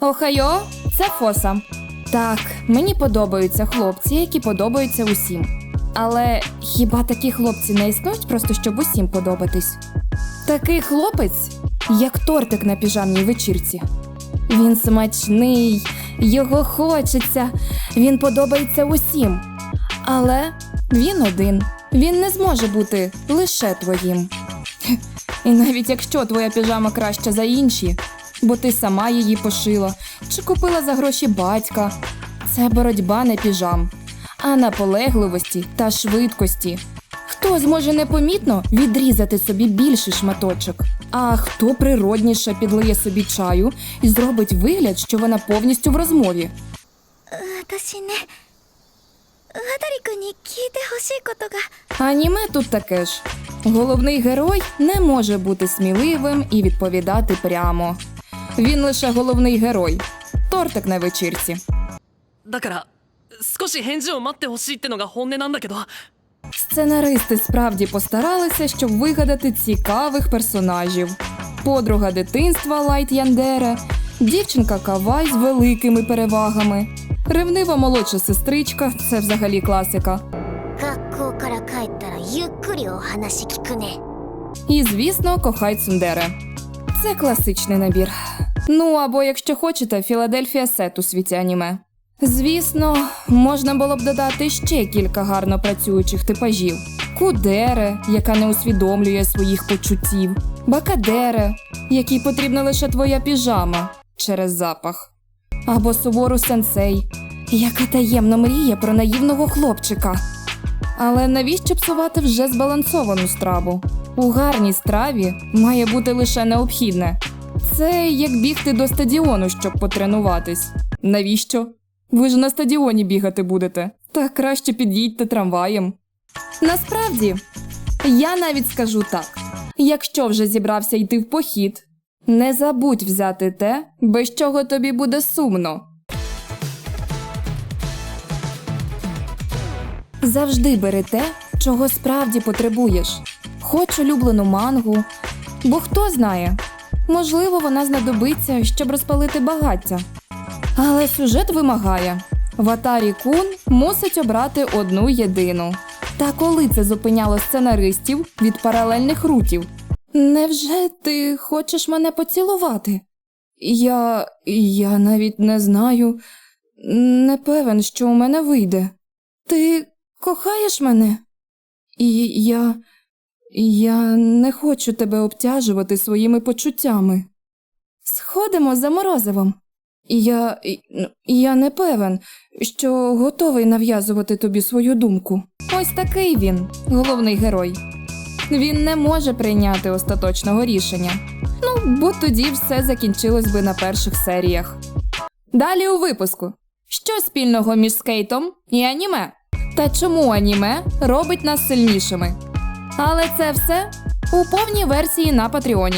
Охайо, це Фоса. Так, мені подобаються хлопці, які подобаються усім. Але хіба такі хлопці не існують просто щоб усім подобатись? Такий хлопець, як тортик на піжамній вечірці. Він смачний, його хочеться, він подобається усім. Але він один. Він не зможе бути лише твоїм. І навіть якщо твоя піжама краща за інші, бо ти сама її пошила чи купила за гроші батька. Це боротьба не піжам, а наполегливості та швидкості. Хто зможе непомітно відрізати собі більший шматочок, а хто природніше підлиє собі чаю і зробить вигляд, що вона повністю в розмові. Аніме тут таке ж. Головний герой не може бути сміливим і відповідати прямо. Він лише головний герой. Тортик на вечірці. だから少し返事を待ってほしいってのが本音なんだけど Сценаристи справді постаралися, щоб вигадати цікавих персонажів. Подруга дитинства Лайт Яндере, дівчинка Кавай з великими перевагами, ревнива молодша сестричка це взагалі класика. 学校から帰ったらゆっくりお話聞くね І, звісно, кохай Цундере. Це класичний набір. Ну або, якщо хочете, Філадельфія Сет у світі аніме. Звісно, можна було б додати ще кілька гарно працюючих типажів: Кудере, яка не усвідомлює своїх почуттів, Бакадере, якій потрібна лише твоя піжама через запах, або сувору сенсей, яка таємно мріє про наївного хлопчика. Але навіщо псувати вже збалансовану страву? У гарній страві має бути лише необхідне. Це як бігти до стадіону, щоб потренуватись. Навіщо? Ви ж на стадіоні бігати будете. Та краще під'їдьте трамваєм. Насправді, я навіть скажу так: якщо вже зібрався йти в похід, не забудь взяти те, без чого тобі буде сумно. Завжди бери те, чого справді потребуєш. Хоч улюблену мангу, бо хто знає, можливо, вона знадобиться, щоб розпалити багаття. Але сюжет вимагає: Ватарі Кун мусить обрати одну єдину. Та коли це зупиняло сценаристів від паралельних рутів? Невже ти хочеш мене поцілувати? Я. я навіть не знаю, не певен, що у мене вийде. Ти кохаєш мене? І я. Я не хочу тебе обтяжувати своїми почуттями. Сходимо за морозивом. Я. ну, я не певен, що готовий нав'язувати тобі свою думку. Ось такий він, головний герой. Він не може прийняти остаточного рішення. Ну, бо тоді все закінчилось би на перших серіях. Далі у випуску. Що спільного між скейтом і аніме? Та чому аніме робить нас сильнішими? Але це все у повній версії на Патреоні.